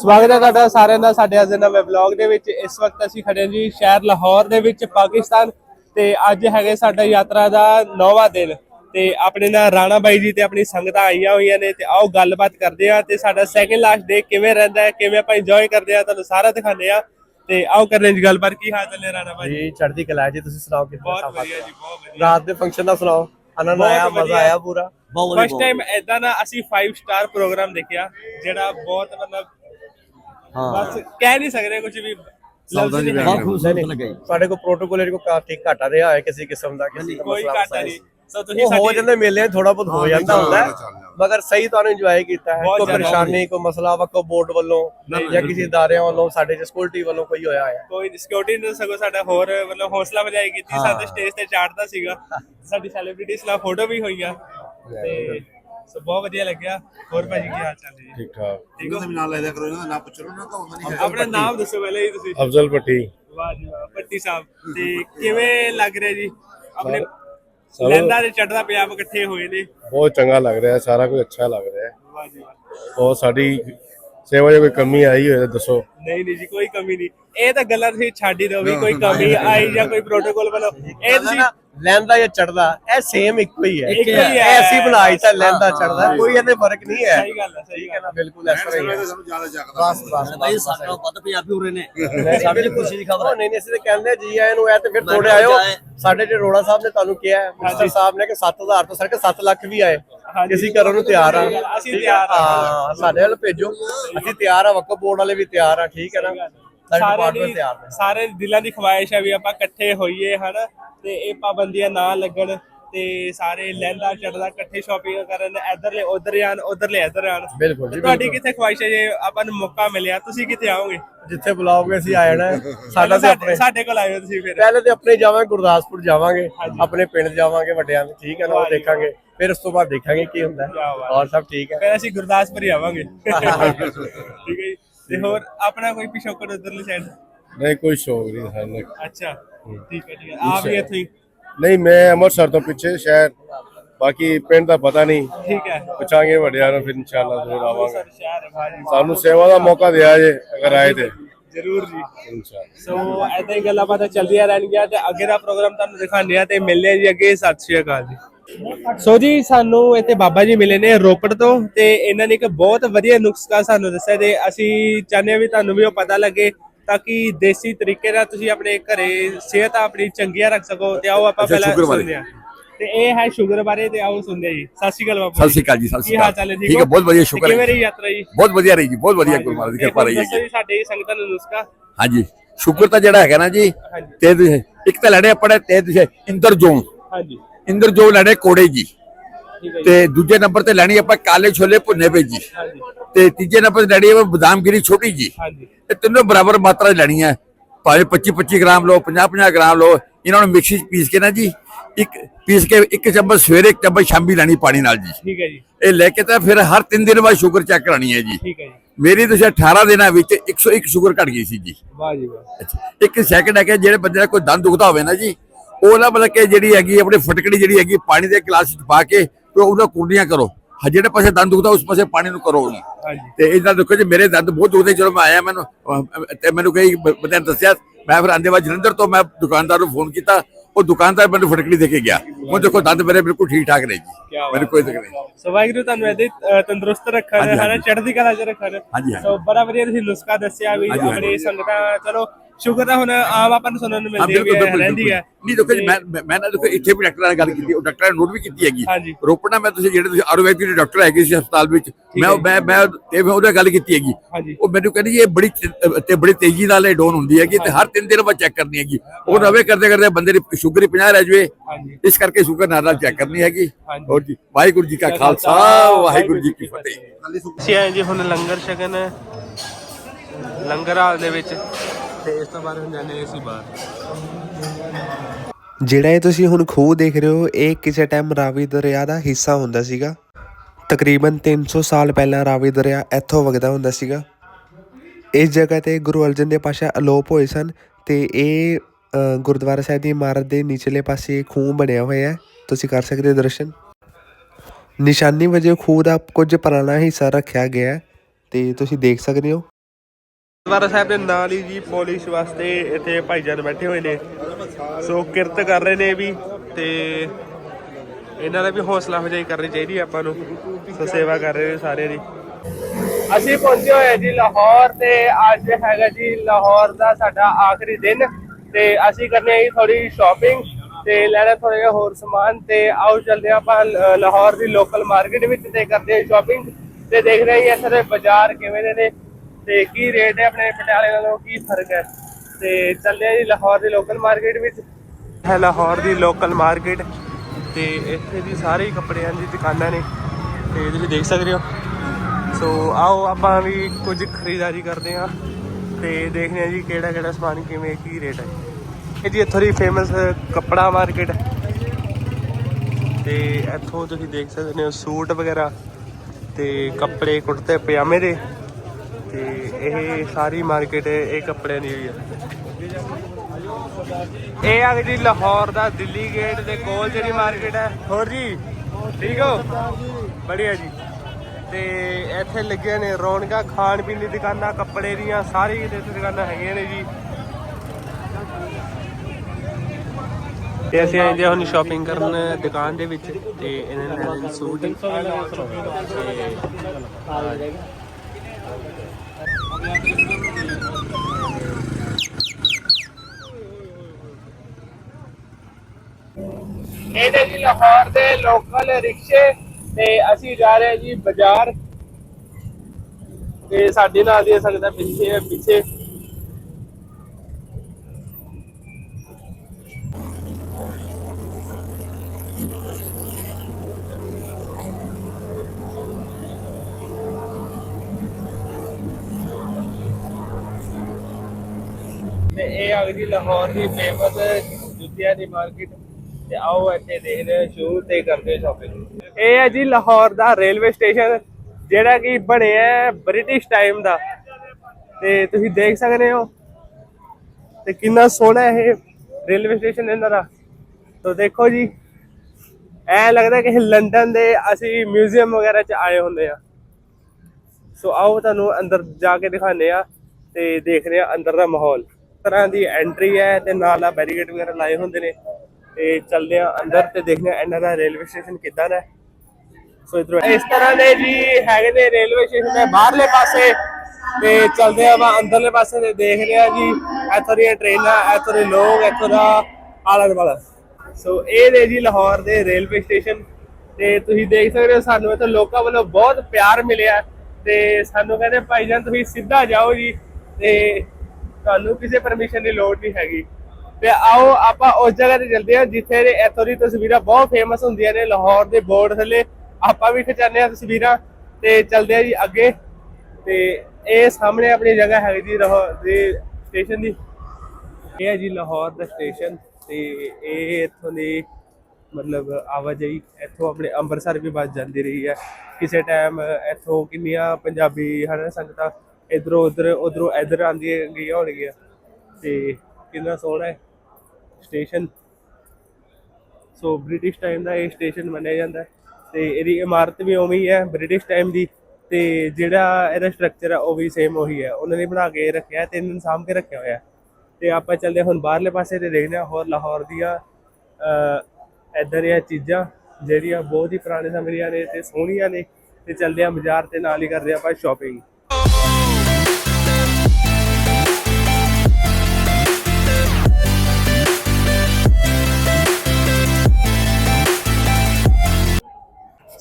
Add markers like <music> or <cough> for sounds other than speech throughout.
ਸਵਾਗਤ ਹੈ ਤੁਹਾਡਾ ਸਾਰਿਆਂ ਦਾ ਸਾਡੇ ਅੱਜ ਦੇ ਨਵੇਂ ਵਲੌਗ ਦੇ ਵਿੱਚ। ਇਸ ਵਕਤ ਅਸੀਂ ਖੜੇ ਹਾਂ ਜੀ ਸ਼ਹਿਰ ਲਾਹੌਰ ਦੇ ਵਿੱਚ ਪਾਕਿਸਤਾਨ। ਤੇ ਅੱਜ ਹੈਗੇ ਸਾਡਾ ਯਾਤਰਾ ਦਾ ਨੌਵਾਂ ਦਿਨ। ਤੇ ਆਪਣੇ ਨਾਲ ਰਾਣਾ ਬਾਈ ਜੀ ਤੇ ਆਪਣੀ ਸੰਗਤਾਂ ਆਈਆਂ ਹੋਈਆਂ ਨੇ ਤੇ ਆਓ ਗੱਲਬਾਤ ਕਰਦੇ ਆ ਤੇ ਸਾਡਾ ਸੈਕਿੰਡ ਲਾਸਟ ਡੇ ਕਿਵੇਂ ਰਹਿੰਦਾ ਹੈ ਕਿਵੇਂ ਆਪਾਂ ਇੰਜੋਏ ਕਰਦੇ ਆ ਤੁਹਾਨੂੰ ਸਾਰਾ ਦਿਖਾਉਂਦੇ ਆ ਤੇ ਆਓ ਕਰਦੇ ਹਾਂ ਜੀ ਗੱਲਬਾਤ ਕੀ ਹਾਲ ਚਾਲ ਰਾਣਾ ਬਾਈ? ਜੀ ਚੜ੍ਹਦੀ ਕਲਾ ਜੀ ਤੁਸੀਂ ਸੁਣਾਓ ਕਿੱਦਾਂ ਬਹੁਤ ਵਧੀਆ ਜੀ ਬਹੁਤ ਵਧੀਆ। ਰਾਤ ਦੇ ਫੰਕਸ਼ਨ ਦਾ ਸੁਣਾਓ ਆਨੰਦ ਆਇਆ। ਮਜ਼ਾ ਆਇਆ ਪੂਰਾ? ਫਸਟ ਟਾਈਮ ਐਦਾਂ ਨਾ ਅਸੀਂ 5 ਸਟਾਰ ਪ੍ਰੋਗਰਾਮ ਦੇਖਿਆ ਜਿਹੜਾ ਬਹੁਤ ਮਤਲਬ ਬਸ ਕਹਿ ਨਹੀਂ ਸਕਦੇ ਕੁਝ ਵੀ। ਸਾਡੇ ਕੋਲ ਪ੍ਰੋਟੋਕੋਲ ਇਹਦੇ ਕੋ ਕਾਫੀ ਘਾਟਾ ਰਿਹਾ ਹੈ ਕਿਸੇ ਕਿਸਮ ਦਾ ਕਿਸੇ ਕੋਈ ਮਸਲਾ ਨਹੀਂ। ਸੋ ਤੁਸੀਂ ਉਹ ਹੋ ਸਾਡੀ ਥੋੜਾ ਬਹੁਤ ਹੋ ਜਾਂਦਾ ਹੁੰਦਾ। ਮਗਰ ਸਹੀ ਤੁਹਾਨੂੰ ਇੰਜੋਏ ਕੀਤਾ ਹੈ। ਕੋਈ ਪਰੇਸ਼ਾਨੀ ਕੋਈ ਮਸਲਾ ਵਾ ਕੋਈ ਬੋਰਡ ਵੱਲੋਂ ਜਾਂ ਕਿਸੇ ਇਦਾਰਿਆਂ ਵੱਲੋਂ ਸਾਡੇ ਜਿਸ security ਵੱਲੋਂ ਕੋਈ ਹੋਇਆ ਹੈ। ਕੋਈ ਸਿਕਿਉਰਿਟੀ ਨਹੀਂ ਸਗੋ ਸਾਡਾ ਹੋਰ ਮਤਲਬ ਹੌਸਲਾ ਵਧਾਈ ਕੀਤੀ। ਸਾਡੇ ਸਟੇਜ ਤੇ ਚਾੜਦਾ ਸੀਗਾ। ਸਾਡੀ ਸੈਲੀਬ੍ਰਿਟੀਜ਼ ਨਾਲ ਫੋਟੋ ਵੀ ਹੋਈ ਤੇ ਸੋ ਬਹੁਤ ਵਧੀਆ ਲੱਗਿਆ। ਹੋਰ ਭਾਜੀ ਕੀ ਹਾਲ ਚਾਲ ਹੈ ਜੀ ਠੀਕ ਠਾਕ। ਠੀਕ ਹੋ? ਵੀ ਨਾਲ ਲੈ ਲਿਆ ਕਰੋ ਇਹਨਾਂ ਦਾ ਨਾ ਪੁੱਛੋ ਨਾ ਤਾਂ ਹੁੰਦਾ ਨਹੀਂ। ਆਪਣਾ ਨਾਮ ਦੱਸੋ ਪਹਿਲੇ ਹੀ ਤੁਸੀਂ। ਅਫਜ਼ਲ ਪੱਟੀ ਵਾਹ ਜੀ ਵਾਹ ਪੱਟੀ ਸਾਹਿਬ। ਤੇ ਕਿਵੇਂ ਲੱਗ ਰਿਹਾ ਜੀ? ਆਪਣੇ ਲੈਂਦਾ ਤੇ ਚੜਦਾ ਪੰਜਾਬ ਇਕੱਠੇ ਹੋਏ ਨੇ। ਬਹੁਤ ਚੰਗਾ ਲੱਗ ਰਿਹਾ ਸਾਰਾ ਕੁਝ ਅੱਛਾ ਲੱਗ ਰਿਹਾ। ਹੈ ਵਾਹ ਜੀ ਵਾਹ। ਬਹੁਤ ਸਾਡੀ ਸੇਵਾ 'ਚ ਕੋਈ ਕਮੀ ਆਈ ਹੋਏ ਤਾਂ ਦੱਸੋ। ਨਹੀਂ ਨਹੀਂ ਜੀ ਕੋਈ ਕਮੀ ਨਹੀਂ। ਇਹ ਤਾਂ ਗੱਲਾਂ ਤੁਸੀਂ ਛੱਡ ਹੀ ਦਿਓ ਵੀ ਕੋਈ ਕਮੀ ਆਈ ਜਾਂ ਕੋਈ ਪ੍ਰੋਟੋਕੋਲ ਬਣਾਓ ਇਹ ਤੁਸੀਂ ਲੈਂਦਾ ਜਾਂ ਚੜਦਾ ਇਹ ਸੇਮ ਇੱਕੋ ਹੀ ਹੈ। ਇੱਕੋ ਹੀ ਹੈ। ਇਹ ਅਸੀਂ ਬਣਾਈ ਤਾਂ ਲੈਂਦਾ ਚੜਦਾ ਕੋਈ ਇਹਦੇ ਫ਼ਰਕ ਨਹੀਂ ਹੈ। ਸਹੀ ਗੱਲ ਹੈ ਸਹੀ ਹੈ। ਗੱਲ ਬਿਲਕੁਲ ਇਸ ਤਰ੍ਹਾਂ ਹੀ ਹੈ। ਸਾਨੂੰ ਜ਼ਿਆਦਾ ਜਗਦਾ। ਬਸ ਬਸ ਭਾਈ ਸਾਡੇ ਨਾਲ ਵੱਧ ਪੰਜਾਬੀ ਹੋ ਰਹੇ ਨੇ। ਸਾਡੇ ਲਈ ਖੁਸ਼ੀ ਦੀ ਖਬਰ ਉਹ ਹੈ ਨਹੀਂ ਨਹੀਂ ਅਸੀਂ ਤਾਂ ਕਹਿੰਦੇ ਜੀ ਆਇਆਂ ਨੂੰ ਐ ਤੇ ਫਿਰ ਮੈਂ ਥੋੜੇ ਕਿਹਾ ਆਇਓ। ਜਾਏ। ਸਾਡੇ ਜੇ ਰੋੜਾ ਸਾਹਿਬ ਨੇ ਤੁਹਾਨੂੰ ਕਿਹਾ ਹੈ, ਮਿਨਿਸਟਰ ਸਾਹਿਬ ਨੇ ਕਿ 7000 ਤੋਂ ਸੜਕ 7 ਲੱਖ ਵੀ ਆਏ। ਹਾਂਜੀ। ਅਸੀਂ ਕਰਨ ਨੂੰ ਤਿਆਰ ਆ ਅਸੀਂ ਤਿਆਰ। ਹਾਂ। ਸਾਡੇ ਵੱਲ ਭੇਜੋ। ਅਸੀਂ ਤਿਆਰ ਆ ਵਕਫ ਬੋਰਡ ਵਾਲੇ ਵੀ ਤਿਆਰ ਆ ਠੀਕ ਹੈ ਨਾ। ਸਾਡੇ ਸਾਰੇ ਡਿਪਾਰਟਮੈਂਟ ਦੀ ਨੇ ਸਾਰੇ ਦਿਲਾਂ ਦੀ ਖਵਾਇਸ਼ ਹੈ ਵੀ ਆਪਾਂ ਇਕੱਠੇ ਹੋਈਏ ਹਨਾ? ਤੇ ਇਹ ਪਾਬੰਦੀਆਂ ਨਾ ਲੱਗਣ ਤੇ ਸਾਰੇ ਲਹਿੰਦਾ ਚੜਦਾ ਇਕੱਠੇ ਸ਼ਾਪਿੰਗ ਕਰਨ ਇਧਰਲੇ ਉਧਰ ਜਾਣ ਉਧਰਲੇ ਇੱਧਰ ਆਣ ਬਿਲਕੁਲ ਜੀ ਤੁਹਾਡੀ ਕਿੱਥੇ ਖਵਾਇਸ਼ ਹੈ ਜੇ ਆਪਾਂ ਨੂੰ ਮੌਕਾ ਮਿਲਿਆ ਤੁਸੀਂ ਕਿੱਥੇ ਆਓਗੇ? ਜਿੱਥੇ ਬੁਲਾਓਗੇ ਅਸੀਂ ਆ ਜਾਣਾ। ਸਾਡਾ ਤੇ ਆਪਣੇ ਸਾਡੇ ਕੋਲ ਆਇਓ ਤੁਸੀਂ ਫਿਰ। ਪਹਿਲੇ ਤੇ ਆਪਣੇ ਜਾਵਾਂਗੇ ਗੁਰਦਾਸਪੁਰ ਜਾਵਾਂਗੇ ਆਪਣੇ ਪਿੰਡ ਜਾਵਾਂਗੇ ਵੱਡਿਆਂ ਦੇ ਠੀਕ ਹੈ ਨਾ ਉਹ ਦੇਖਾਂਗੇ। ਫਿਰ ਉਸ ਤੋਂ ਬਾਅਦ ਦੇਖਾਂਗੇ ਕੀ ਹੁੰਦਾ। ਔਰ ਸਭ ਠੀਕ ਹੈ। ਫਿਰ ਅਸੀਂ ਗੁਰਦਾਸਪੁਰ ਹੀ ਆਵਾਂਗੇ। ਠੀਕ <laughs> ਤੇ ਹੋਰ ਆਪਣਾ ਕੋਈ ਪਿਛੋਕੜ ਉਧਰਲੀ ਸਾਈਡ ਨਹੀਂ ਕੋਈ ਸ਼ੌਕ ਨਹੀਂ ਸਾਨੂੰ। ਅੱਛਾ ਠੀਕ ਹੈ ਠੀਕ ਹੈ। ਆ ਵੀ ਇੱਥੇ ਹੀ? ਨਹੀਂ ਮੈਂ ਅੰਮ੍ਰਿਤਸਰ ਤੋਂ ਪਿੱਛੇ ਸ਼ਹਿਰ। ਬਾਕੀ ਪਿੰਡ ਦਾ ਪਤਾ ਨਹੀਂ। ਠੀਕ ਹੈ। ਪੁੱਛਾਂਗੇ ਵੱਡਿਆਂ ਨੂੰ ਫਿਰ ਇਨਸ਼ਾਅੱਲਾ ਜ਼ਰੂਰ ਆਵਾਂਗੇ। ਸਾਨੂੰ ਸੇਵਾ ਦਾ ਮੌਕਾ ਦਿਆ ਜੇ ਅਗਰ ਆਏ ਤੇ। ਜ਼ਰੂਰ ਜੀ। ਇਨਸ਼ਾਅੱਲਾ। ਸੋ ਐਦਾਂ ਹੀ ਗੱਲਾਂ ਬਾਤਾਂ ਚੱਲਦੀਆਂ ਰਹਿਣਗੀਆਂ ਤੇ ਅੱਗੇ ਦਾ ਪ੍ਰੋਗਰਾਮ ਤੁਹਾਨੂੰ ਦਿਖਾਉਂਦੇ ਆ ਤੇ ਮਿਲਦੇ ਆ ਜੀ ਅੱਗੇ। ਸਤਿ ਸ਼੍ਰੀ ਅਕਾਲ ਜੀ। ਸੋ ਜੀ ਸਾਨੂੰ ਇੱਥੇ ਬਾਬਾ ਜੀ ਮਿਲੇ ਨੇ ਰੋਪੜ ਤੋਂ ਤੇ ਇਹਨਾਂ ਨੇ ਇੱਕ ਬਹੁਤ ਵਧੀਆ ਨੁਸਖਾ ਸਾਨੂੰ ਦੱਸਿਆ ਤੇ ਅਸੀਂ ਚਾਹੁੰਦੇ ਹਾਂ ਵੀ ਤੁਹਾਨੂੰ ਵੀ ਉਹ ਪਤਾ ਲੱਗੇ ਤਾਂ ਕਿ ਦੇਸੀ ਤਰੀਕੇ ਨਾਲ ਤੁਸੀਂ ਆਪਣੇ ਘਰੇ ਸਿਹਤ ਆਪਣੀ ਚੰਗੀਆਂ ਰੱਖ ਸਕੋ ਤੇ ਆਓ ਆਪਾਂ ਪਹਿਲਾਂ ਸੁਣਦੇ ਹਾਂ। ਤੇ ਇਹ ਹੈ ਸ਼ੂਗਰ ਬਾਰੇ ਤੇ ਆਓ ਸੁਣਦੇ ਹਾਂ ਜੀ। ਸਤਿ ਸ਼੍ਰੀ ਅਕਾਲ ਬਾਬਾ ਸਤਿ ਸ਼੍ਰੀ ਅਕਾਲ ਜੀ ਸਤਿ ਕੀ ਸ਼੍ਰੀ ਹਾਲ ਅਕਾਲ। ਚਾਲ ਹੈ ਠੀਕ ਹੈ? ਬਹੁਤ ਵਧੀਆ ਸ਼ੁਕਰ ਕਿਵੇਂ ਹੈ ਰਹੀ ਯਾਤਰਾ ਜੀ? ਬਹੁਤ ਵਧੀਆ ਰਹੀ ਜੀ ਬਹੁਤ ਵਧੀਆ ਗੁਰੂ ਮਹਾਰਾਜ ਦੀ ਕਿਰਪਾ ਰਹੀ ਹੈ ਦੱਸੋ ਜੀ ਜੀ ਸਾਡੇ ਸੰਗਤਾਂ ਨੂੰ ਨੁਸਖਾ। ਹਾਂਜੀ ਸ਼ੁਕਰ ਤਾਂ ਜਿਹੜਾ ਹੈਗਾ ਨਾ ਜੀ ਹਾਂਜੀ। ਤੇ ਤੁਸੀਂ- ਇੱਕ ਤਾਂ ਲੈਣੇ ਆਪਣੇ ਤੇ ਤੁਸੀਂ ਇੰਦਰ ਜੋਨ। ਹਾਂਜੀ। ਇੰਦਰ ਜੋਨ ਲੈਣੇ ਕੋੜੇ ਜੀ। ਤੇ ਦੂਜੇ ਨੰਬਰ ਤੇ ਲੈਣੀ ਆਪਾਂ ਕਾਲੇ ਛੋਲੇ ਭੁੰਨੇ ਪੇ ਜੀ। ਤੇ ਤੀਜੇ ਨੰਬਰ ਤੇ ਲੈਣੀ ਆਪਾਂ ਬਦਾਮਗਿਰੀ ਛੋਟੀ ਜੀ। ਇਹ ਤਿੰਨੋਂ ਬਰਾਬਰ ਮਾਤਰਾ ਲੈਣੀ ਹੈ। ਭਾਵੇਂ 25 25 ਗ੍ਰਾਮ ਲਓ 50 50 ਗ੍ਰਾਮ ਲਓ ਇਹਨਾਂ ਨੂੰ ਮਿਕਸੀ 'ਚ ਪੀਸ ਕੇ ਨਾ ਜੀ ਇੱਕ ਪੀਸ ਕੇ ਇੱਕ ਚਮਚ ਸਵੇਰੇ ਇੱਕ ਚਮਚ ਸ਼ਾਮੀ ਲੈਣੀ ਪਾਣੀ ਨਾਲ ਜੀ। ਠੀਕ ਹੈ ਜੀ। ਇਹ ਲੈ ਕੇ ਤਾਂ ਫਿਰ ਹਰ 3 ਦਿਨ ਬਾਅਦ ਸ਼ੂਗਰ ਚੈੱਕ ਕਰਾਣੀ ਹੈ ਜੀ। ਠੀਕ ਹੈ ਜੀ। ਮੇਰੀ ਤੁਸੀਂ 18 ਦਿਨਾਂ ਵਿੱਚ 101 ਸ਼ੂਗਰ ਘਟ ਗਈ ਸੀ ਜੀ। ਵਾਹ ਜੀ ਵਾਹ। ਇੱਕ ਸੈਕਿੰਡ ਹੈ ਕਿ ਜਿਹੜੇ ਬੰਦੇ ਦਾ ਕੋਈ ਦੰਦ ਦੁਖਦਾ ਹੋਵੇ ਨਾ ਜੀ ਉਹ ਨਾ ਮਤਲਬ ਕਿ ਜਿਹੜੀ ਹੈਗੀ ਆਪਣੀ ਫਟਕੜੀ ਜਿਹੜੀ ਹੈਗੀ ਪਾਣੀ ਦੇ ਗਲਾਸ ਵਿੱਚ ਪਾ ਕੇ ਤੇ ਉਹਨਾਂ ਕੁੰਡੀਆਂ ਕਰੋ। ਜਿਹੜੇ ਪਾਸੇ ਦੰਦ ਦੁਖਦਾ ਉਸ ਪਾਸੇ ਪਾਣੀ ਨੂੰ ਕਰੋ ਤੇ ਇਹਦਾ ਦੇਖੋ ਜੀ ਮੇਰੇ ਦੰਦ ਬਹੁਤ ਦੁਖਦੇ ਜਦੋਂ ਮੈਂ ਆਇਆ ਮੈਨੂੰ ਤੇ ਮੈਨੂੰ ਕਈ ਬ- ਬੰਦਿਆਂ ਨੇ ਦੱਸਿਆ ਮੈਂ ਫਿਰ ਆਂਦੇ ਬਾਅਦ ਜਲੰਧਰ ਤੋਂ ਮੈਂ ਦੁਕਾਨਦਾਰ ਨੂੰ ਫੋਨ ਕੀਤਾ ਉਹ ਦੁਕਾਨਦਾਰ ਮੈਨੂੰ ਫਟਕੜੀ ਦੇ ਕੇ ਗਿਆ। ਉਹ ਦੇਖੋ ਦੰਦ ਮੇਰੇ ਬਿਲਕੁਲ ਠੀਕ ਠਾਕ ਨੇ ਜੀ। ਮੈਨੂੰ ਕੋਈ ਤਕਲੀਫ ਨਹੀਂ। ਸੋ ਵਾਹਿਗੁਰੂ ਤੁਹਾਨੂੰ ਇਹਦੇ ਤੰਦਰੁਸਤ ਰੱਖਣ ਹਾਂਜੀ। ਚੜ੍ਹਦੀ ਕਲਾ ਚ ਰੱਖਣ। ਸੋ ਬੜਾ ਵਧੀਆ ਤੁਸੀਂ ਨੁਸਖਾ ਦੱਸਿਆ ਵੀ ਆਪਣੀ। ਸੰਗਤਾਂ ਚਲੋ ਸ਼ੁਕਰ ਤਾਂ ਹੁਣ ਆਮ ਆਪਾਂ ਨੂੰ ਸੁਣਨ ਨੂੰ ਮਿਲਦੀ ਹੈ ਰਹਿੰਦੀ ਹੈ। ਨਹੀਂ ਦੇਖੋ ਜੀ ਮੈਂ ਮੈਂ- ਨਾ ਦੇਖੋ ਇੱਥੇ ਵੀ ਡਾਕਟਰਾਂ ਨਾਲ ਗੱਲ ਕੀਤੀ ਉਹ ਡਾਕਟਰਾਂ ਨੇ ਨੋਟ ਵੀ ਕੀਤੀ ਹੈਗੀ। ਰੋਪੜ ਮੈਂ ਤੁਸੀਂ ਜਿਹੜੇ ਤੁਸੀਂ ਆਯੁਰਵੈਦਿਕ ਦੇ ਡਾਕਟਰ ਹੈਗੇ ਸੀ ਹਸਪਤਾਲ ਵਿੱਚ ਮੈਂ ਉਹ- ਮੈਂ ਮੈਂ ਤੇ ਮੈਂ ਉਹਦੇ ਗੱਲ ਕੀਤੀ ਹੈਗੀ। ਉਹ ਮੈਨੂੰ ਕਹਿੰਦੀ ਇਹ ਬੜੀ ਤੇ- ਬੜੀ ਤੇਜ਼ੀ ਨਾਲ ਇਹ ਡੋਨ ਹੁੰਦੀ ਹੈਗੀ ਤੇ ਹਰ ਤਿੰਨ ਦਿਨ ਬਾਅਦ ਚੈੱਕ ਕਰਨੀ ਹੈਗੀ। ਉਹ ਰਵੇ ਕਰਦੇ ਕਰਦੇ ਬੰਦੇ ਦੀ ਸ਼ੂਗਰ ਹੀ 50 ਰਹਿ ਜਾਵੇ। ਇਸ ਕਰਕੇ ਸ਼ੂਗਰ ਨਾਲ ਨਾਲ ਚੈੱਕ ਕਰਨੀ ਹੈਗੀ। ਹੋਰ ਜੀ ਵਾਹਿਗੁਰੂ ਜੀ ਕਾ ਖਾਲਸਾ ਵਾਹਿਗੁਰੂ ਜੀ ਕੀ ਫਤਿਹ। ਅਸੀਂ ਆਏ ਜੀ ਹੁਣ ਲੰਗਰ ਛਕਣ। ਲੰਗਰ ਹਾਲ ਦੇ ਵਿੱਚ ਤੇ ਇਸ ਤੋਂ ਬਾਅਦ ਹੁਣ ਜਾਂਦੇ ਅਸੀਂ ਬਾਹਰ। ਜਿਹੜਾ ਇਹ ਤੁਸੀਂ ਹੁਣ ਖੂਹ ਦੇਖ ਰਹੇ ਹੋ, ਇਹ ਕਿਸੇ ਟਾਈਮ ਰਾਵੀ ਦਰਿਆ ਦਾ ਹਿੱਸਾ ਹੁੰਦਾ ਸੀਗਾ। ਤਕਰੀਬਨ 300 ਸਾਲ ਪਹਿਲਾਂ ਰਾਵੀ ਦਰਿਆ ਇੱਥੋਂ ਵਗਦਾ ਹੁੰਦਾ ਸੀਗਾ। ਇਸ ਜਗ੍ਹਾ ਤੇ ਗੁਰੂ ਅਰਜਨ ਦੇਵ ਪਾਸ਼ਾ ਅਲੋਪ ਹੋਏ ਸਨ ਤੇ ਇਹ ਗੁਰਦੁਆਰਾ ਸਾਹਿਬ ਦੀ ਇਮਾਰਤ ਦੇ ਨਿਚਲੇ ਪਾਸੇ ਖੂਹ ਬਣਿਆ ਹੋਇਆ ਹੈ। ਤੁਸੀਂ ਕਰ ਸਕਦੇ ਹੋ ਦਰਸ਼ਨ। ਨਿਸ਼ਾਨੀ ਵਜੋਂ ਖੂਹ ਦਾ ਕੁਝ ਪੁਰਾਣਾ ਹਿੱਸਾ ਰੱਖਿਆ ਗਿਆ ਹੈ ਤੇ ਤੁਸੀਂ ਦੇਖ ਸਕਦੇ ਹੋ। ਗੁਰਦੁਆਰਾ ਸਾਹਿਬ ਦੇ ਨਾਲ ਹੀ ਜੀ ਪੋਲਿਸ਼ ਵਾਸਤੇ ਇੱਥੇ ਭਾਈਜਾਨ ਬੈਠੇ ਹੋਏ ਨੇ। ਸੋ ਕਿਰਤ ਕਰ ਰਹੇ ਨੇ ਵੀ ਤੇ ਇਹਨਾਂ ਦਾ ਵੀ ਹੌਸਲਾ ਅਫਜ਼ਾਈ ਕਰਨੀ ਚਾਹੀਦੀ ਆਪਾਂ ਨੂੰ। ਸੋ ਸੇਵਾ ਕਰ ਰਹੇ ਨੇ ਸਾਰੇ ਦੀ। ਅਸੀਂ ਪਹੁੰਚੇ ਹੋਏ ਜੀ ਲਾਹੌਰ ਤੇ ਅੱਜ ਹੈਗਾ ਜੀ ਲਾਹੌਰ ਦਾ ਸਾਡਾ ਆਖਰੀ ਦਿਨ ਤੇ ਅਸੀਂ ਕਰਨੇ ਆ ਜੀ ਥੋੜੀ ਸ਼ਾਪਿੰਗ ਤੇ ਲੈਣਾ ਥੋੜਾ ਜਿਹਾ ਹੋਰ ਸਮਾਨ ਤੇ ਆਓ ਚੱਲਦੇ ਹਾਂ ਆਪਾਂ ਲਾਹੌਰ ਦੀ ਲੋਕਲ ਮਾਰਕੀਟ ਵਿੱਚ ਤੇ ਕਰਦੇ ਹਾਂ ਸ਼ਾਪਿੰਗ ਤੇ ਦੇਖਦੇ ਹਾਂ ਜੀ ਇੱਥੇ ਦੇ ਬਾਜ਼ਾਰ ਕਿਵੇਂ ਦੇ ਨੇ। ਤੇ ਕੀ ਰੇਟ ਹੈ ਆਪਣੇ ਪਟਿਆਲੇ ਨਾਲੋਂ, ਕੀ ਫ਼ਰਕ ਹੈ? ਤੇ ਚੱਲਦੇ ਹਾਂ ਜੀ ਲਾਹੌਰ ਦੀ ਲੋਕਲ ਮਾਰਕੀਟ ਵਿੱਚ। ਹੈ ਲਾਹੌਰ ਦੀ ਲੋਕਲ ਮਾਰਕੀਟ ਤੇ ਇੱਥੇ ਦੀ ਸਾਰੇ ਕੱਪੜਿਆਂ ਦੀ ਦੁਕਾਨਾਂ ਨੇ। ਤੇ ਤੁਸੀਂ ਦੇਖ ਸਕਦੇ ਹੋ। ਸੋ ਆਓ ਆਪਾਂ ਵੀ ਕੁਝ ਖਰੀਦਦਾਰੀ ਕਰਦੇ ਹਾਂ ਤੇ ਦੇਖਦੇ ਹਾਂ ਜੀ ਕਿਹੜਾ ਕਿਹੜਾ ਸਮਾਨ ਕਿਵੇਂ, ਕੀ ਰੇਟ ਹੈ। ਇਹ ਜੀ ਇੱਥੋਂ ਦੀ ਫੇਮਸ ਕੱਪੜਾ ਮਾਰਕੀਟ ਤੇ ਇੱਥੋਂ ਤੁਸੀਂ ਦੇਖ ਸਕਦੇ ਹੋ ਸੂਟ ਵਗੈਰਾ ਤੇ ਕੱਪੜੇ, ਕੁੜਤੇ, ਪਜਾਮੇ ਦੇ। ਤੇ ਇਹ ਸਾਰੀ ਮਾਰਕੀਟ ਇਹ ਕੱਪੜਿਆਂ ਦੀ ਹੋਈ ਹੈ ਇਹ ਆ ਜੀ ਲਾਹੌਰ ਦਾ ਦਿੱਲੀ ਗੇਟ ਦੇ ਕੋਲ ਜਿਹੜੀ ਮਾਰਕੀਟ ਹੈ। ਹੋਰ ਜੀ? ਠੀਕ ਹੋ? ਬੜੀਆ ਜੀ। ਤੇ ਇੱਥੇ ਲੱਗੀਆਂ ਨੇ ਰੌਣਕਾਂ, ਖਾਣ ਪੀਣ ਦੀ ਦੁਕਾਨਾਂ, ਕੱਪੜੇ ਦੀਆਂ, ਸਾਰੀ ਇੱਥੇ ਦੁਕਾਨਾਂ ਹੈਗੀਆਂ ਨੇ ਜੀ। ਤੇ ਅਸੀਂ ਆਏ ਹਾਂ ਹੁਣ ਸ਼ਾਪਿੰਗ ਕਰਨ ਦੁਕਾਨ ਦੇ ਵਿੱਚ ਤੇ ਇਹਨਾਂ ਨੇ ਨੇ ਸੂਟ। ਤੇ ਇਹਦੇ ਜੀ ਲਾਹੌਰ ਦੇ ਲੋਕਲ ਰਿਕਸ਼ੇ ਤੇ ਅਸੀਂ ਜਾ ਰਹੇ ਜੀ ਬਾਜ਼ਾਰ। ਤੇ ਸਾਡੇ ਨਾਲ ਦੀ ਸਕਦਾ ਪਿੱਛੇ ਪਿੱਛੇ। ਤੇ ਜੀ ਲਾਹੌਰ ਦੀ ਫੇਮਸ ਜੁੱਤੀਆਂ ਦੀ ਮਾਰਕੀਟ ਤੇ ਆਓ ਇੱਥੇ ਦੇਖਦੇ ਹਾਂ ਸ਼ੂ ਤੇ ਕਰਦੇ ਸ਼ਾਪਿੰਗ ਇਹ ਹੈ ਜੀ ਲਾਹੌਰ ਦਾ ਰੇਲਵੇ ਸਟੇਸ਼ਨ ਜਿਹੜਾ ਕਿ ਬਣਿਆ ਬ੍ਰਿਟਿਸ਼ ਟਾਈਮ ਦਾ। ਤੇ ਤੁਸੀਂ ਦੇਖ ਸਕਦੇ ਹੋ, ਤੇ ਕਿੰਨਾ ਸੋਹਣਾ ਇਹ ਰੇਲਵੇ ਸਟੇਸ਼ਨ ਇਹਨਾਂ ਦਾ। ਤੋ ਦੇਖੋ ਜੀ, ਐ ਲੱਗਦਾ ਕਿ ਲੰਡਨ ਦੇ ਅਸੀਂ ਮਿਊਜ਼ੀਅਮ ਵਗੈਰਾ ਚ ਆਏ ਹੁੰਦੇ ਆ ਸੋ ਆਓ ਤੁਹਾਨੂੰ ਅੰਦਰ ਜਾ ਕੇ ਦਿਖਾਉਂਦੇ ਆ ਤੇ ਦੇਖਦੇ ਆ ਅੰਦਰ ਦਾ ਮਾਹੌਲ। ਤਰ੍ਹਾਂ ਦੀ ਐਂਟਰੀ ਹੈ ਤੇ ਨਾਲ ਆ ਬੈਰੀਕੇਡ ਵਗੈਰਾ ਲਾਏ ਹੁੰਦੇ ਨੇ। ਤੇ ਚੱਲਦੇ ਆ ਅੰਦਰ ਤੇ ਦੇਖਦੇ ਆ ਇਹਨਾਂ ਦਾ ਰੇਲਵੇ ਸਟੇਸ਼ਨ ਕਿੱਦਾਂ ਦਾ ਸੋ ਇਧਰੋਂ ਇਸ ਤਰ੍ਹਾਂ ਦੇ ਜੀ ਹੈਗੇ ਨੇ ਰੇਲਵੇ ਸਟੇਸ਼ਨ ਦੇ ਬਾਹਰਲੇ ਪਾਸੇ। ਤੇ ਚੱਲਦੇ ਆ ਵਾ ਅੰਦਰਲੇ ਪਾਸੇ ਤੇ ਦੇਖਦੇ ਆ ਜੀ, ਇੱਥੋਂ ਦੀਆਂ ਟ੍ਰੇਨਾਂ ਇੱਥੋਂ ਦੇ ਲੋਕ, ਇੱਥੋਂ ਦਾ ਆਲਾ ਦੁਆਲਾ ਸੋ ਇਹ ਨੇ ਜੀ ਲਾਹੌਰ ਦੇ ਰੇਲਵੇ ਸਟੇਸ਼ਨ ਤੇ ਤੁਸੀਂ ਦੇਖ ਸਕਦੇ ਹੋ ਸਾਨੂੰ ਇੱਥੇ ਲੋਕਾਂ ਵੱਲੋਂ ਬਹੁਤ ਪਿਆਰ ਮਿਲਿਆ। ਤੇ ਸਾਨੂੰ ਕਹਿੰਦੇ ਭਾਈ ਜਾਨ ਤੁਸੀਂ ਸਿੱਧਾ ਜਾਓ ਜੀ। ਤੇ ਤੁਹਾਨੂੰ ਕਿਸੇ ਪਰਮਿਸ਼ਨ ਦੀ ਲੋੜ ਨਹੀਂ ਹੈਗੀ। ਤੇ ਆਓ, ਆਪਾਂ ਉਸ ਜਗ੍ਹਾ ਤੇ ਚੱਲਦੇ ਹਾਂ ਜਿੱਥੇ ਦੇ ਇੱਥੋਂ ਦੀ ਤਸਵੀਰਾਂ ਬਹੁਤ ਫੇਮਸ ਹੁੰਦੀਆਂ ਨੇ, ਲਾਹੌਰ ਦੇ ਬੋਰਡ ਥੱਲੇ। ਆਪਾਂ ਵੀ ਖਿਚਾਉਂਦੇ ਆ ਤਸਵੀਰਾਂ ਤੇ ਚੱਲਦੇ ਆ ਜੀ ਅੱਗੇ। ਤੇ ਇਹ ਸਾਹਮਣੇ ਆਪਣੀ ਜਗ੍ਹਾ ਹੈਗੀ ਜੀ ਲਾਹੌਰ ਦੇ ਸਟੇਸ਼ਨ ਦੀ। ਇਹ ਹੈ ਜੀ ਲਾਹੌਰ ਦਾ ਸਟੇਸ਼ਨ ਤੇ ਇਹ ਇੱਥੋਂ ਦੀ ਮਤਲਬ ਆਵਾਜਾਈ ਇੱਥੋਂ ਆਪਣੇ ਅੰਮ੍ਰਿਤਸਰ ਵੀ ਵੱਜ ਜਾਂਦੀ ਰਹੀ ਹੈ। ਕਿਸੇ ਟਾਈਮ ਇੱਥੋਂ ਕਿੰਨੀਆਂ ਪੰਜਾਬੀ ਹਨ ਸੰਗਤਾਂ ਇਧਰੋਂ ਉਧਰ, ਉਧਰੋਂ ਇਧਰ ਆਉਂਦੀਆਂ ਗਈਆਂ ਹੋਣਗੀਆਂ ਤੇ ਕਿੰਨਾ ਸੋਹਣਾ ਹੈ ਸਟੇਸ਼ਨ ਸੋ ਬ੍ਰਿਟਿਸ਼ ਟਾਈਮ ਦਾ ਇਹ ਸਟੇਸ਼ਨ ਮੰਨਿਆ ਜਾਂਦਾ ਹੈ। ਤੇ ਇਹਦੀ ਇਮਾਰਤ ਵੀ ਉਵੇਂ ਹੀ ਹੈ ਬ੍ਰਿਟਿਸ਼ ਟਾਈਮ ਦੀ। ਤੇ ਜਿਹੜਾ ਇਹਦਾ ਸਟਰਕਚਰ ਹੈ ਉਹ ਵੀ ਸੇਮ ਉਹੀ ਹੈ। ਉਹਨਾਂ ਨੇ ਬਣਾ ਕੇ ਰੱਖਿਆ ਤੇ ਇਹਨਾਂ ਨੂੰ ਸਾਂਭ ਕੇ ਰੱਖਿਆ ਹੋਇਆ ਹੈ। ਤੇ ਆਪਾਂ ਚੱਲਦੇ ਹਾਂ ਹੁਣ ਬਾਹਰਲੇ ਪਾਸੇ ਤੇ ਦੇਖਦੇ ਹਾਂ ਹੋਰ ਲਾਹੌਰ ਦੀਆਂ ਅ ਇਧਰ ਦੀਆਂ ਚੀਜ਼ਾਂ, ਜਿਹੜੀਆਂ ਬਹੁਤ ਹੀ ਪੁਰਾਣੇ ਸਮੇਂ ਦੀਆਂ ਨੇ ਤੇ ਸੋਹਣੀਆਂ ਨੇ। ਤੇ ਚੱਲਦੇ ਹਾਂ ਬਾਜ਼ਾਰ ਤੇ ਨਾਲ ਹੀ ਕਰਦੇ ਹਾਂ ਆਪਾਂ ਸ਼ਾਪਿੰਗ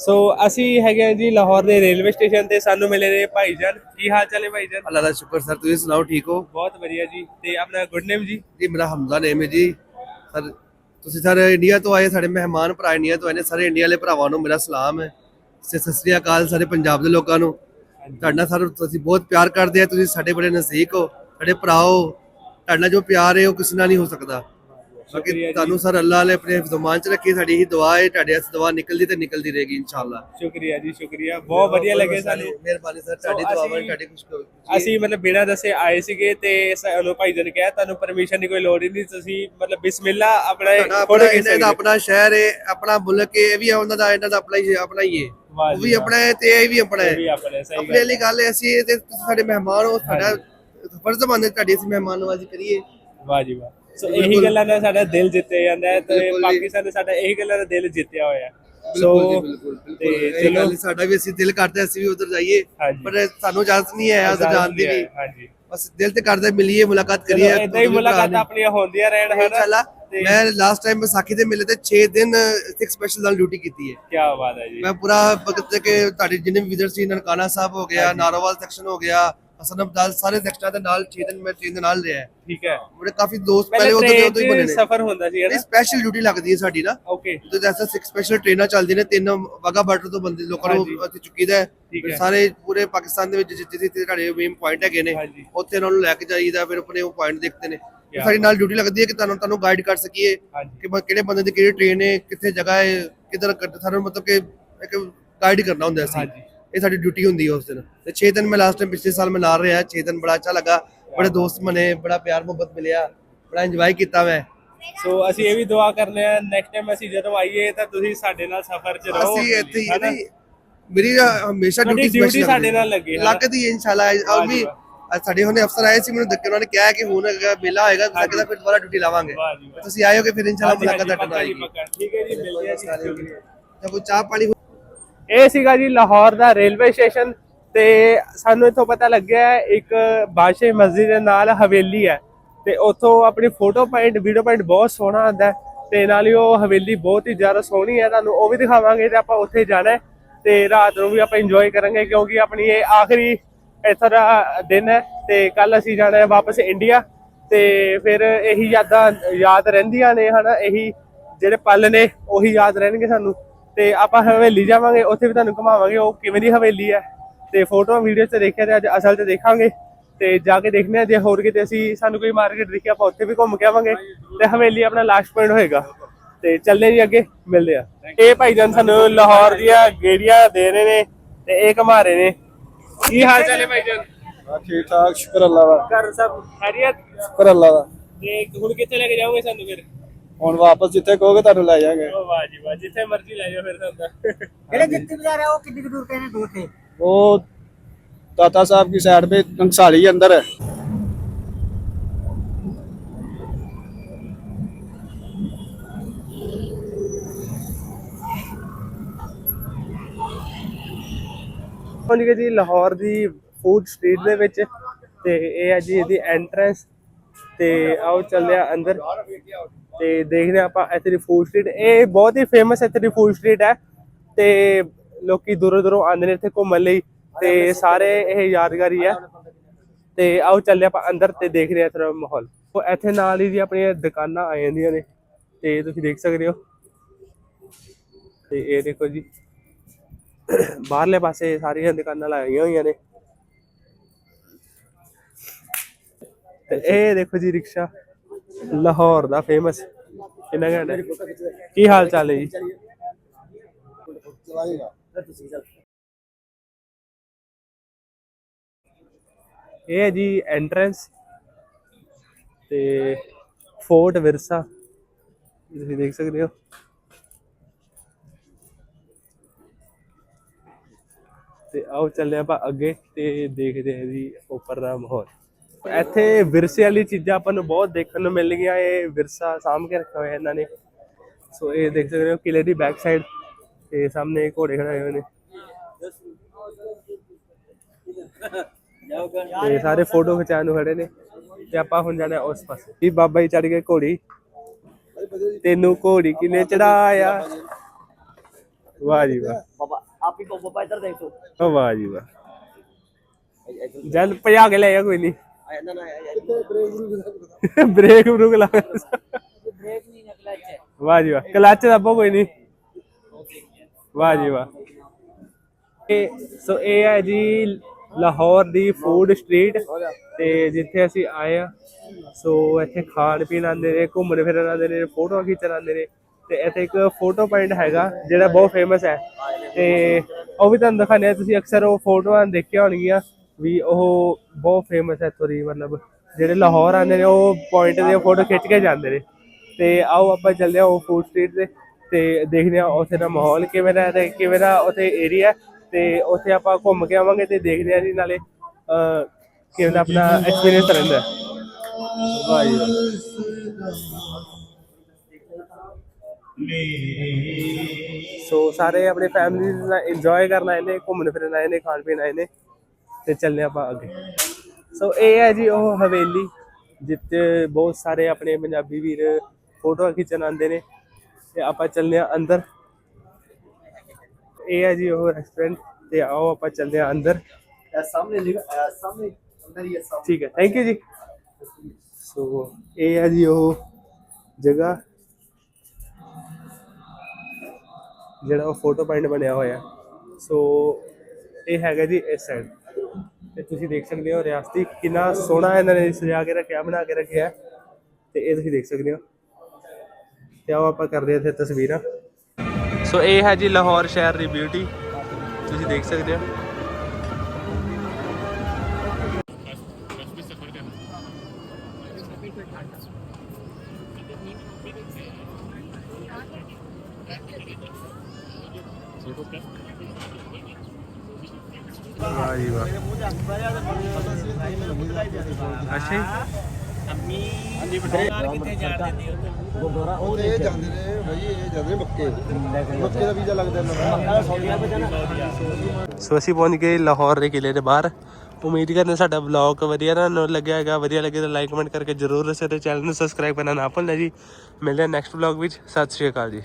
ਸੋ ਅਸੀਂ ਹੈਗੇ ਹਾਂ ਜੀ ਲਾਹੌਰ ਦੇ ਰੇਲਵੇ ਸਟੇਸ਼ਨ ਤੇ। ਸਾਨੂੰ ਮਿਲੇ ਨੇ ਭਾਈਜਾਨ। ਕੀ ਹਾਲ ਚਾਲ ਹੈ ਭਾਈਜਾਨ? ਅੱਲਾ ਦਾ ਸ਼ੁਕਰ ਸਰ ਤੁਸੀਂ ਸੁਣਾਓ ਠੀਕ ਹੋ? ਬਹੁਤ ਵਧੀਆ ਜੀ। ਤੇ ਆਪਣਾ ਗੁੱਡ ਨੇਮ ਜੀ? ਜੀ ਮੇਰਾ ਹਮਜ਼ਾ ਨੇਮ ਹੈ ਜੀ। ਸਰ ਤੁਸੀਂ ਸਰ ਇੰਡੀਆ ਤੋਂ ਆਏ ਸਾਡੇ ਮਹਿਮਾਨ ਭਰਾ ਇੰਡੀਆ ਤੋਂ ਆਏ ਨੇ। ਸਾਰੇ ਇੰਡੀਆ ਵਾਲੇ ਭਰਾਵਾਂ ਨੂੰ ਮੇਰਾ ਸਲਾਮ ਹੈ। ਸਤਿ ਸ੍ਰੀ ਅਕਾਲ ਸਾਰੇ ਪੰਜਾਬ ਦੇ ਲੋਕਾਂ ਨੂੰ। ਤੁਹਾਡਾ ਸਰ ਤੁਸੀਂ ਬਹੁਤ ਪਿਆਰ ਕਰਦੇ ਆ। ਤੁਸੀਂ ਸਾਡੇ ਬੜੇ ਨਜ਼ਦੀਕ ਹੋ। ਸਾਡੇ ਭਰਾ ਹੋ। ਤੁਹਾਡਾ ਜੋ ਪਿਆਰ ਹੈ ਉਹ ਕਿਸੇ ਨਾਲ ਨਹੀਂ ਹੋ ਸਕਦਾ। ਸ਼ੁਕਰੀਆ ਬਾਕੀ ਜੀ। ਤੁਹਾਨੂੰ ਸਰ ਅੱਲਾਹ ਨੇ ਆਪਣੇ ਜ਼ਮਾਨ ਚ ਰੱਖੀ ਸਾਡੀ ਇਹੀ ਦੁਆ ਹੈ ਤੁਹਾਡੇ ਇਸ ਦੁਆ ਨਿਕਲਦੀ ਤੇ ਨਿਕਲਦੀ ਰਹੇਗੀ ਇਨਸ਼ਾਅੱਲਾ। ਸ਼ੁਕਰੀਆ ਜੀ ਸ਼ੁਕਰੀਆ। ਬਹੁਤ ਵਧੀਆ ਲੱਗੇ ਸਾਨੂੰ। ਮਿਹਰਬਾਨੀ ਸਰ ਤੁਹਾਡੀ ਸੋ ਦੁਆਵਾਂ ਅਸੀਂ- ਤੁਹਾਡੀ ਖੁਸ਼ ਅਸੀਂ ਮਤਲਬ ਬਿਨਾਂ ਦੱਸੇ ਆਏ ਸੀਗੇ ਤੇ ਸਾਨੂੰ ਭਾਈਜਾਨ ਨੇ ਕਿਹਾ ਤੁਹਾਨੂੰ ਪਰਮਿਸ਼ਨ ਦੀ ਕੋਈ ਲੋੜ ਹੀ ਨਹੀਂ ਤੁਸੀਂ ਮਤਲਬ ਬਿਸਮਿਲ੍ਲਾ ਆਪਣਾ ਸਾਡਾ photo ਆਪਣਾ ਖਿੱਚ ਇਹਨਾਂ ਦਾ ਸਕਦੇ ਆਪਣਾ ਸ਼ਹਿਰ ਹੈ ਆਪਣਾ ਮੁਲਕ ਹੈ ਇਹ ਵੀ ਉਹਨਾਂ ਦਾ ਇਹਨਾਂ ਦਾ ਆਪਣਾ ਹੀ ਆਪਣਾ ਹੀ ਹੈ। ਵਾਹ ਉਹ ਜੀ ਵੀ ਵਾਹ। ਆਪਣਾ ਹੈ ਤੇ ਇਹ ਵੀ ਆਪਣਾ ਹੋ। ਵੀ ਆਪਣੇ ਸਹੀ ਆਪਣੇ ਗੱਲ ਲਈ ਗੱਲ ਹੈ ਅਸੀਂ ਇਹ ਤੇ ਤੁਸੀਂ ਸਾਡੇ ਮਹਿਮਾਨ ਹੋ ਸਾਡਾ ਫਰਜ਼ ਬਣਦਾ ਤੁਹਾਡੀ ਅਸੀਂ ਮਹਿਮਾਨ ਨਵਾਜ਼ੀ ਕਰੀਏ। ਵਾਹ ਜੀ ਵਾਹ। ਸੋ ਇਹੀ ਗੱਲਾਂ ਨਾਲ ਸਾਡਾ ਦਿਲ ਜਿੱਤਿਆ ਜਾਂਦਾ ਹੈ ਤੇ। ਪਾਕਿਸਤਾਨ ਨੇ ਸਾਡਾ ਇਹੀ ਗੱਲਾਂ ਨਾਲ ਦਿਲ ਜਿੱਤਿਆ ਹੋਇਆ ਹੈ। ਸੋ ਤੇ ਚਲੋ। ਸਾਡਾ ਵੀ ਅਸੀਂ ਦਿਲ ਕਰਦਾ ਅਸੀਂ ਵੀ ਉਧਰ ਜਾਈਏ। ਪਰ ਸਾਨੂੰ ਇਜਾਜ਼ਤ ਨਹੀਂ ਹੈ ਉਧਰ ਜਾਣ ਦੀ ਵੀ ਹਾਂਜੀ। ਬਸ ਦਿਲ ਤੇ ਕਰਦਾ ਮਿਲੀਏ ਮੁਲਾਕਾਤ ਕਰੀਏ ਇਦਾਂ ਹੀ ਮੁਲਾਕਾਤਾਂ ਆਪਣੀਆਂ ਹੁੰਦੀਆਂ ਰਹਿਣ ਹਨਾ? ਇਨਸ਼ਾਅੱਲਾ ਮੈਂ ਲਾਸਟ ਟਾਈਮ ਵਿਸਾਖੀ ਦੇ ਮੇਲੇ ਤੇ 6 ਦਿਨ ਇੱਕ ਸਪੈਸ਼ਲ ਨਾਲ ਡਿਊਟੀ ਕੀਤੀ ਹੈ। ਕੀ ਬਾਤ ਹੈ ਜੀ। ਮੈਂ ਪੂਰਾ ਵਕਤ ਤੇ ਕਿ ਤੁਹਾਡੇ ਜਿੰਨੇ ਵੀ ਵਿਜ਼ਿਟ ਸੀ ਨਨਕਾਣਾ ਸਾਹਿਬ ਹੋ ਗਿਆ ਨਾਰੋਵਾਲ ਸੈਕਸ਼ਨ ਹੋ ਗਿਆ ਹਸਨ ਅਬਦਾਲ ਸਾਰੇ ਸੈਕਸ਼ਨਾਂ ਦੇ ਨਾਲ 6 ਦਿਨ ਮੈਂ ਦੇ ਨਾਲ ਰਿਹਾ ਹੈ। ਠੀਕ ਹੈ ਮੇਰੇ ਕਾਫੀ ਦੋਸਤ ਪਹਿਲੇ ਪਹਿਲੇ ਉਧਰ ਦੇ ਉਧਰ ਹੀ ਬਣੇ ਨੇ ਸਫਰ ਹੁੰਦਾ ਸੀ ਹਨਾ ਸਪੈਸ਼ਲ ਡਿਊਟੀ ਲੱਗਦੀ ਹੈ ਸਾਡੀ ਨਾ ਓਕੇ ਤੇ ਜੈਸਾ ਸਿਕਸ ਸਪੈਸ਼ਲ ਟ੍ਰੇਨਾਂ ਚੱਲਦੀਆਂ ਨੇ ਤਿੰਨ ਵਾਗਾ ਬਾਰਡਰ ਤੋਂ ਬੰਦੇ ਲੋਕਾਂ। ਨੂੰ ਉੱਥੇ ਚੁੱਕੀਦਾ ਹੈ ਹੈ। ਸਾਰੇ ਪੂਰੇ ਪਾਕਿਸਤਾਨ ਦੇ ਵਿੱਚ ਜਿੱਥੇ ਜਿੱਥੇ ਤੁਹਾਡੇ ਮੇਨ ਪੁਆਇੰਟ ਹੈਗੇ ਨੇ। ਉੱਥੇ ਉਹਨਾਂ ਨੂੰ ਲੈ ਕੇ ਜਾਈਦਾ ਫਿਰ ਆਪਣੇ ਉਹ ਪੁਆਇੰਟ ਦੇਖਦੇ ਨੇ ਸਾਡੀ ਨਾਲ ਡਿਊਟੀ ਲੱਗਦੀ ਹੈ ਕਿ ਤੁਹਾਨੂੰ ਤੁਹਾਨੂੰ ਗਾਈਡ ਕਰ ਸਕੀਏ ਕਿ ਕਿਹੜੇ ਬੰਦੇ ਦੀ ਕਿਹੜੀ ਟ੍ਰੇਨ ਹੈ ਕਿੱਥੇ ਜਗ੍ਹਾ ਹੈ ਕਿੱਧਰ ਸਾਨੂੰ ਮਤਲਬ ਕਿ ਇੱਕ ਗਾਈਡ ਕਰਨਾ ਹੁੰਦਾ ਸੀ। ਇਹ ਸਾਡੀ ਡਿਊਟੀ ਹੁੰਦੀ ਹੈ ਉਸ ਦਿਨ ਤੇ 6 ਦਿਨ ਮੈਂ ਲਾਸਟ ਟਾਈਮ ਪਿਛਲੇ ਸਾਲ ਮੈਂ ਨਾਲ ਰਿਹਾ 6 ਦਿਨ ਬੜਾ ਅੱਛਾ ਲੱਗਾ ਬੜੇ ਦੋਸਤ ਬਣੇ ਬੜਾ ਪਿਆਰ ਮੁਹੱਬਤ ਮਿਲਿਆ ਬੜਾ ਇੰਜੋਏ ਕੀਤਾ ਮੈਂ ਸੋ ਅਸੀਂ ਇਹ ਵੀ ਦੁਆ ਕਰਨੇ ਆ ਨੈਕਸਟ ਟਾਈਮ ਅਸੀਂ ਜਦੋਂ ਆਈਏ ਤਾਂ ਤੁਸੀਂ ਸਾਡੇ ਨਾਲ ਸਫਰ 'ਚ ਰਹੋ ਅਸੀਂ ਇੱਥੇ ਹੀ? ਨਹੀਂ ਮੇਰੀ ਹਮੇਸ਼ਾ ਡਿਊਟੀ ਸਾਡੇ ਨਾਲ ਲੱਗੀ? ਲੱਗਦੀ ਹੈ ਇਨਸ਼ਾਅੱਲਾ ਜੀ ਵੀ ਸਾਡੇ ਹੁਣੇ ਅਫਸਰ ਆਏ ਸੀ ਮੈਨੂੰ ਦੱਕੇ ਉਹਨਾਂ ਨੇ ਕਿਹਾ ਕਿ ਹੁਣ ਅਗਰ ਮੇਲਾ ਹੋਏਗਾ ਲੱਗਦਾ ਫਿਰ ਦੁਬਾਰਾ ਡਿਊਟੀ ਲਾਵਾਂਗੇ। ਤੁਸੀਂ ਆਇਓਗੇ ਫਿਰ ਇਨਸ਼ਾਅੱਲਾ ਮੁਲਾਕਾਤ ਤੁਹਾਡੇ ਨਾਲ। ਠੀਕ ਹੈ ਜੀ ਮਿਲਦੇ ਆ ਜੀ। ਤਾਂ ਕੋਈ ਚਾਹ ਪਾਣੀ ਇਹ ਸੀਗਾ ਜੀ ਲਾਹੌਰ ਦਾ ਰੇਲਵੇ ਸਟੇਸ਼ਨ ਤੇ ਸਾਨੂੰ ਇੱਥੋਂ ਪਤਾ ਲੱਗਿਆ ਇੱਕ ਬਾਦਸ਼ਾਹ ਮਸਜਿਦ ਦੇ ਨਾਲ ਹਵੇਲੀ ਹੈ ਤੇ ਉੱਥੋਂ ਆਪਣੀ ਫੋਟੋ ਪੁਆਇੰਟ ਵੀਡੀਓ ਪੁਆਇੰਟ ਬਹੁਤ ਸੋਹਣਾ ਆਉਂਦਾ ਹੈ ਤੇ ਨਾਲ ਹੀ ਉਹ ਹਵੇਲੀ ਬਹੁਤ ਹੀ ਜ਼ਿਆਦਾ ਸੋਹਣੀ ਹੈ, ਤੁਹਾਨੂੰ ਉਹ ਵੀ ਦਿਖਾਵਾਂਗੇ ਤੇ ਆਪਾਂ ਉੱਥੇ ਜਾਣਾ ਹੈ ਤੇ ਰਾਤ ਨੂੰ ਵੀ ਆਪਾਂ ਇੰਜੋਏ ਕਰਾਂਗੇ ਕਿਉਂਕਿ ਆਪਣੀ ਇਹ ਆਖਰੀ ਇੱਥੋਂ ਦਾ ਦਿਨ ਹੈ ਤੇ ਕੱਲ ਅਸੀਂ ਜਾਣਾ ਹੈ ਵਾਪਸ ਇੰਡੀਆ ਤੇ ਫਿਰ ਇਹੀ ਯਾਦਾਂ ਯਾਦ ਰਹਿੰਦੀਆਂ ਨੇ ਹਨਾ, ਇਹੀ ਜਿਹੜੇ ਪਲ ਨੇ, ਉਹੀ ਯਾਦ ਰਹਿਣਗੇ ਸਾਨੂੰ। ਤੇ ਆਪਾਂ ਹਵੇਲੀ ਜਾਵਾਂਗੇ ਉੱਥੇ ਵੀ ਤੁਹਾਨੂੰ ਘੁਮਾਵਾਂਗੇ ਉਹ ਕਿਵੇਂ ਦੀ ਹਵੇਲੀ ਹੈ। ਤੇ ਫੋਟੋਆਂ ਵੀਡੀਓ 'ਚ ਦੇਖਿਆ ਤੇ ਅੱਜ ਅਸਲ 'ਚ ਦੇਖਾਂਗੇ। ਤੇ ਜਾ ਕੇ ਦੇਖਦੇ ਹਾਂ ਜੇ ਹੋਰ ਕਿਤੇ ਅਸੀਂ ਸਾਨੂੰ ਕੋਈ ਮਾਰਕੀਟ ਦਿਖੀ ਆਪਾਂ ਉੱਥੇ ਵੀ ਘੁੰਮ ਕੇ ਆਵਾਂਗੇ। ਤੇ ਹਵੇਲੀ ਆਪਣਾ ਲਾਸਟ ਪੁਆਇੰਟ ਹੋਏਗਾ। ਤੇ ਚੱਲਦੇ ਜੀ ਅੱਗੇ ਮਿਲਦੇ ਆ ਇਹ ਭਾਈਜਾਨ ਸਾਨੂੰ ਲਾਹੌਰ ਦੀਆਂ ਗੇੜੀਆਂ ਦੇ ਰਹੇ ਨੇ ਤੇ ਇਹ ਘੁਮਾ ਰਹੇ ਨੇ। ਕੀ ਹਾਲ ਚਾਲ ਹੈ ਭਾਈਜਾਨ? ਠੀਕ ਠਾਕ ਸ਼ੁਕਰ ਅੱਲਾ ਦਾ। ਘਰ ਸਭ ਖੈਰੀਅਤ? ਸ਼ੁਕਰ ਅੱਲਾ ਦਾ। ਤੇ ਹੁਣ ਕਿੱਥੇ ਲੈ ਕੇ ਜਾਓਗੇ ਸਾਨੂੰ ਫਿਰ? ਹੁਣ ਵਾਪਸ ਜਿੱਥੇ ਕਹੋਗੇ ਤੁਹਾਨੂੰ ਲੈ ਜਾਾਂਗੇ ਉਹ ਦਾਤਾ ਸਾਹਿਬ ਦੀ ਸਾਈਡ 'ਤੇ ਟੰਗਸਾਲੀ ਅੰਦਰ ਹੈ। ਪਹੁੰਚ ਜੀ ਲਾਹੌਰ ਦੀ ਫੂਡ ਸਟਰੀਟ ਦੇ ਵਿੱਚ ਤੇ ਇਹ ਹੈ ਜੀ ਇਹਦੀ ਐਂਟਰੈਂਸ ਤੇ ਆਓ ਚੱਲਦੇ ਅੰਦਰ। ਤੇ ਦੇਖਦੇ ਹਾਂ ਆਪਾਂ ਇੱਥੇ ਦੀ ਫੂਡ ਸਟਰੀਟ ਇਹ ਬਹੁਤ ਹੀ ਫੇਮਸ ਇੱਥੇ ਦੀ ਫੂਡ ਸਟਰੀਟ ਹੈ ਤੇ ਲੋਕੀ ਦੂਰੋਂ ਦੂਰੋਂ ਆਉਂਦੇ ਨੇ ਇੱਥੇ ਘੁੰਮਣ ਲਈ ਤੇ ਸਾਰੇ ਇਹ ਯਾਦਗਾਰੀ ਹੈ। ਤੇ ਆਓ ਚੱਲਦੇ ਆਪਾਂ ਅੰਦਰ ਤੇ ਦੇਖਦੇ ਹਾਂ ਇੱਥੇ ਮਾਹੌਲ। ਉਹ ਇੱਥੇ ਨਾਲ ਹੀ ਜੀ ਆਪਣੀਆਂ ਦੁਕਾਨਾਂ ਆ ਜਾਂਦੀਆਂ ਨੇ ਤੇ ਤੁਸੀਂ ਦੇਖ ਸਕਦੇ ਹੋ। ਤੇ ਇਹ ਦੇਖੋ ਜੀ, ਬਾਹਰਲੇ ਪਾਸੇ ਸਾਰੀਆਂ ਦੁਕਾਨਾਂ ਲਾਈਆਂ ਹੋਈਆਂ ਨੇ। ਤੇ ਇਹ ਦੇਖੋ ਜੀ ਰਿਕਸ਼ਾ। ਲਾਹੌਰ ਦਾ ਫੇਮਸ ਕਿੰਨਾ ਘੰਟਾ ਕੀ ਹਾਲ ਚਾਲ ਹੈ ਜੀ? ਇਹ ਹੈ ਜੀ ਐਂਟਰੈਂਸ ਤੇ ਫੋਰਟ ਵਿਰਸਾ ਤੁਸੀਂ ਦੇਖ ਸਕਦੇ ਹੋ। ਤੇ ਆਓ ਚੱਲੇ ਆਪਾਂ ਅੱਗੇ ਤੇ ਦੇਖਦੇ ਹਾਂ ਜੀ ਉੱਪਰ ਦਾ ਮਾਹੌਲ। ਇੱਥੇ ਵਿਰਸੇ ਵਾਲੀ ਚੀਜ਼ਾਂ ਆਪਾਂ ਨੂੰ ਬਹੁਤ ਦੇਖਣ ਨੂੰ ਮਿਲ ਗਈਆਂ ਇਹ ਵਿਰਸਾ ਸਾਂਭ ਕੇ ਰੱਖਿਆ ਹੋਇਆ ਇਹਨਾਂ ਨੇ। ਸੋ ਇਹ ਦੇਖ ਸਕਦੇ ਹੋ ਕਿਲੇ ਦੀ ਬੈਕ ਸਾਈਡ ਤੇ ਸਾਹਮਣੇ ਘੋੜੇ ਖੜਾਏ ਹੋਏ ਨੇ। ਤੇ ਸਾਰੇ ਫੋਟੋ ਖਿਚਾਉਣ ਨੂੰ ਖੜੇ ਨੇ ਤੇ ਆਪਾਂ ਹੁਣ ਜਾਣਾ ਉਸ ਪਾਸੇ। ਜੀ ਬਾਬਾ ਜੀ ਚੜ ਗਏ ਘੋੜੀ। ਤੈਨੂੰ ਘੋੜੀ ਕਿਨੇ ਚੜਾਇਆ ਵਾਹ ਜੀ ਵਾਹ। ਬਾਬਾ ਆਪ ਹੀ ਕੋ ਬਾਬਾ ਇੱਧਰ ਦੇਖੋ ਵਾਹ ਜੀ ਵਾਹ। ਜਲ ਭਜਾ ਕੇ ਲੈ ਆ ਕੋਈ ਨਹੀਂ ਨਾ ਨਾ ਬ੍ਰੇਕ ਬਰੂਕ ਲਾ ਬ੍ਰੇਕ ਨਹੀਂ ਨਿਕਲਾ ਇੱਥੇ ਵਾਹ ਜੀ ਵਾਹ ਕਲੱਚ ਦੱਬੋ ਕੋਈ ਨਹੀਂ। ਵਾਹ ਜੀ ਵਾਹ। ਇਹ ਸੋ ਇਹ ਹੈ ਜੀ ਲਾਹੌਰ ਦੀ ਫੂਡ ਸਟਰੀਟ ਤੇ ਜਿੱਥੇ ਅਸੀਂ ਆਏ ਆ ਸੋ ਇੱਥੇ ਖਾਣ ਪੀਣ ਆਉਂਦੇ ਨੇ ਘੁੰਮਣ ਫਿਰਨ ਆਉਂਦੇ ਨੇ ਫੋਟੋਆਂ ਖਿੱਚਣ ਆਉਂਦੇ ਨੇ। ਤੇ ਇੱਥੇ ਇੱਕ ਫੋਟੋ ਪੁਆਇੰਟ ਹੈਗਾ ਜਿਹੜਾ ਬਹੁਤ ਫੇਮਸ ਹੈ। ਤੇ ਉਹ ਵੀ ਤੁਹਾਨੂੰ ਦਿਖਾਣੇ ਤੁਸੀਂ ਅਕਸਰ ਉਹ ਫੋਟੋਆਂ ਦੇਖੀਆਂ ਹੋਣਗੀਆਂ। ਵੀ ਉਹ ਬਹੁਤ ਫੇਮਸ ਹੈ ਇੱਥੋਂ ਦੀ ਮਤਲਬ ਜਿਹੜੇ ਲਾਹੌਰ ਆਉਂਦੇ ਨੇ ਉਹ ਪੁਆਇੰਟ ਦੇ ਫੋਟੋ ਖਿੱਚ ਕੇ ਜਾਂਦੇ ਨੇ। ਤੇ ਆਓ ਆਪਾਂ ਚੱਲਦੇ ਹਾਂ ਉਹ ਫੂਡ ਸਟਰੀਟ ਤੇ ਤੇ ਦੇਖਦੇ ਹਾਂ ਉੱਥੇ ਦਾ ਮਾਹੌਲ ਕਿਵੇਂ ਦਾ ਹੈ ਤੇ ਕਿਵੇਂ ਦਾ ਉੱਥੇ ਏਰੀਆ ਤੇ ਉੱਥੇ ਆਪਾਂ ਘੁੰਮ ਕੇ ਆਵਾਂਗੇ ਤੇ ਦੇਖਦੇ ਹਾਂ ਜੀ ਨਾਲੇ ਕਿਵੇਂ ਦਾ ਆਪਣਾ ਐਕਸਪੀਰੀਅੰਸ ਰਹਿੰਦਾ ਹੈ। ਸੋ ਸਾਰੇ ਆਪਣੇ ਫੈਮਿਲੀ ਨਾਲ ਇੰਜੋਏ ਕਰਨ ਆਏ ਨੇ ਘੁੰਮਣ ਫਿਰਨ ਆਏ ਨੇ ਖਾਣ ਪੀਣ ਆਏ ਨੇ। ਤੇ ਚੱਲਦੇ ਆਪਾਂ ਅੱਗੇ। ਸੋ ਇਹ ਹੈ ਜੀ ਉਹ ਹਵੇਲੀ ਜਿੱਥੇ ਬਹੁਤ ਸਾਰੇ ਆਪਣੇ ਪੰਜਾਬੀ ਵੀਰ ਫੋਟੋ ਖਿੱਚਣ ਆਉਂਦੇ ਨੇ ਤੇ ਆਪਾਂ ਚੱਲਦੇ ਆ ਅੰਦਰ। ਇਹ ਹੈ ਜੀ ਉਹ ਰੈਸਟੋਰੈਂਟ ਤੇ ਆਓ ਆਪਾਂ ਚੱਲਦੇ ਆ ਅੰਦਰ। ਸਾਹਮਣੇ ਸਾਹਮਣੇ ਅੰਦਰ ਹੀ ਹੈ ਠੀਕ ਹੈ ਥੈਂਕ ਯੂ ਜੀ। ਸੋ ਇਹ ਹੈ ਜੀ ਉਹ ਜਗ੍ਹਾ ਜਿਹੜਾ ਉਹ ਫੋਟੋ ਪੁਆਇੰਟ ਬਣਿਆ ਹੋਇਆ। ਸੋ ਇਹ ਹੈਗਾ ਜੀ ਇਸ ਸਾਈਡ ਤੇ ਤੁਸੀਂ ਦੇਖ ਸਕਦੇ ਹੋ ਰਿਆਸਤੀ ਕਿੰਨਾ ਸੋਹਣਾ ਇਹਨਾਂ ਨੇ ਸਜਾ ਕੇ ਰੱਖਿਆ, ਬਣਾ ਕੇ ਰੱਖਿਆ ਤੇ ਇਹ ਤੁਸੀਂ ਦੇਖ ਸਕਦੇ ਹੋ। ਤੇ ਆਓ ਆਪਾਂ ਕਰਦੇ ਹਾਂ ਇੱਥੇ ਤਸਵੀਰਾਂ। ਸੋ ਇਹ ਹੈ ਜੀ ਲਾਹੌਰ ਸ਼ਹਿਰ ਦੀ ਬਿਊਟੀ ਤੁਸੀਂ ਦੇਖ ਸਕਦੇ ਹੋ। ਵਾਹ ਜੀ ਵਾਹ ਅੱਛਾ ਜੀ। ਉਹ ਇਹ ਜਾਂਦੇ ਨੇ ਭਾਈ ਇਹ ਜਾਂਦੇ ਨੇ ਮੱਕੇ। ਮੱਕੇ ਦਾ ਵੀਜ਼ਾ ਲੱਗਦਾ ਇਹਨਾਂ ਸੋ ਅਸੀਂ ਪਹੁੰਚ ਗਏ ਲਾਹੌਰ ਦੇ ਕਿਲੇ ਦੇ ਬਾਹਰ। ਉਮੀਦ ਕਰਦੇ ਹਾਂ ਸਾਡਾ ਵਲੌਗ ਵਧੀਆ ਤੁਹਾਨੂੰ ਲੱਗਿਆ ਹੈਗਾ ਵਧੀਆ ਲੱਗੇ ਤਾਂ ਲਾਈਕ ਕਮੈਂਟ ਕਰਕੇ ਜਰੂਰ ਦੱਸਿਓ ਤੇ ਚੈਨਲ ਨੂੰ ਸਬਸਕ੍ਰਾਈਬ ਕਰਨਾ ਨਾ ਭੁੱਲਣਾ ਜੀ। ਮਿਲਦੇ ਹਾਂ ਨੈਕਸਟ ਵਲੌਗ ਵਿੱਚ। ਸਤਿ ਸ਼੍ਰੀ ਅਕਾਲ ਜੀ।